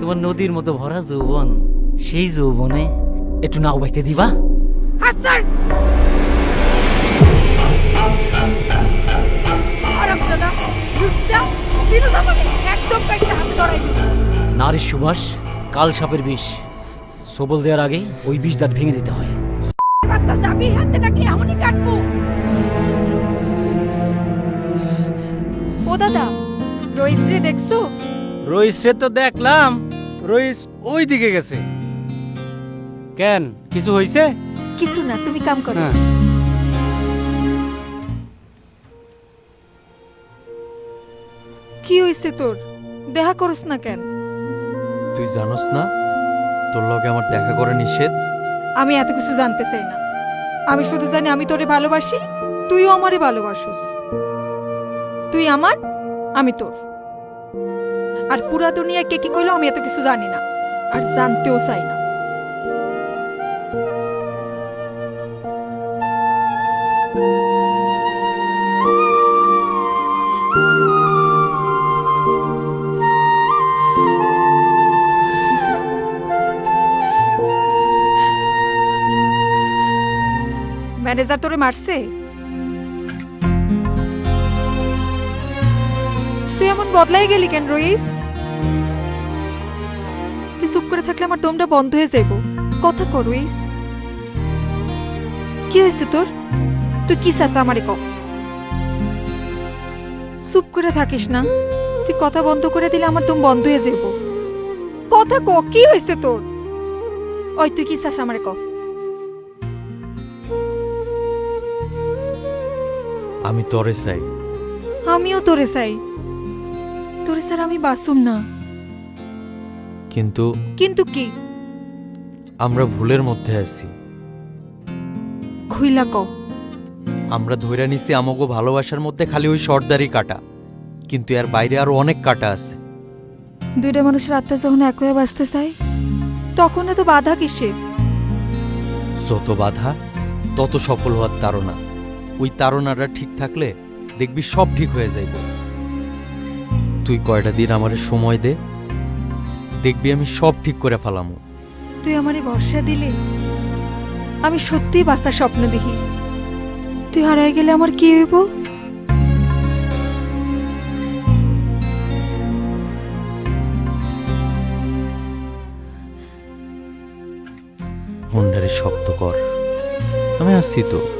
তোমার নদীর মতো ভরা যৌবন সেই যৌবনে একটু নাও বাইতে দিবা। নারীর সুবাস কাল সাপের বিষ। সবল দেওয়ার আগে ওই বিষ দাঁত ভেঙে দিতে হয়। বাচ্চা যাবি হাতে নাকি এমনই কাটবো? ও দাদা রইস রে দেখছ? রইস রে তো দেখলাম। রইস ওই দিকে গেছে। কেন কিছু হইছে? কিছু না তুমি কাম করো। হ্যাঁ। কি হইছে তোর? দেখা করস না কেন? তুই জানোস না তোর লগে আমার দেখা করা নিষেধ? আমি এত কিছু জানতে চাই না। আমি শুধু জানি আমি তোরে ভালোবাসি তুইও আমারে ভালোবাসিস। তুই আমার আমি তোর। আর পুরা দুনিয়া কে কি কইলো আমি এত কিছু জানি না, আর জানতেও চাই না। ম্যানেজার তোরে মারছে? তুই এমন বদলাই গেলি কেন রইস? চুপ করে থাকলে আমার দমটা বন্ধ হয়ে যাইব। কথা কর রইস কি হয়েছে তোর? তুই কি চাস আমারে ক? চুপ করে থাকিস না। তুই কথা বন্ধ করে দিলে আমার দম বন্ধ হয়ে যাইব। কথা ক কি হয়েছে তোর? ওই তুই কি চাস আমারে ক? আমি তোরে চাই। আমিও তোরে চাই। তোরে স্যার আমি বাসুম না। কিন্তু কিন্তু কি? আমরা ভুলের মধ্যে আছি। খুইলা ক আমরা ধইরা নিছি আমাগো ভালোবাসার মধ্যে খালি ওই সর্দারি কাটা। কিন্তু এর বাইরে আরও অনেক কাটা আছে। দুইটা মানুষের আত্মা যখন এক হয়ে বাঁচতে চায় তখন এত বাধা কিসের? যত বাধা তত সফল হওয়ার তাড়না। ওই তাড়নাটা ঠিক থাকলে দেখবি সব ঠিক হয়ে যাইব। তুই কয়টা দিন আমারে সময় দে দেখবি আমি সব ঠিক করে ফেলামু। তুই আমারে ভরসা দিলে? আমি সত্যিই বাঁচার স্বপ্ন দেখি। তুই হারাই গেলে আমার কি হইব? মনটারে শক্ত কর। আমি আসছি তো।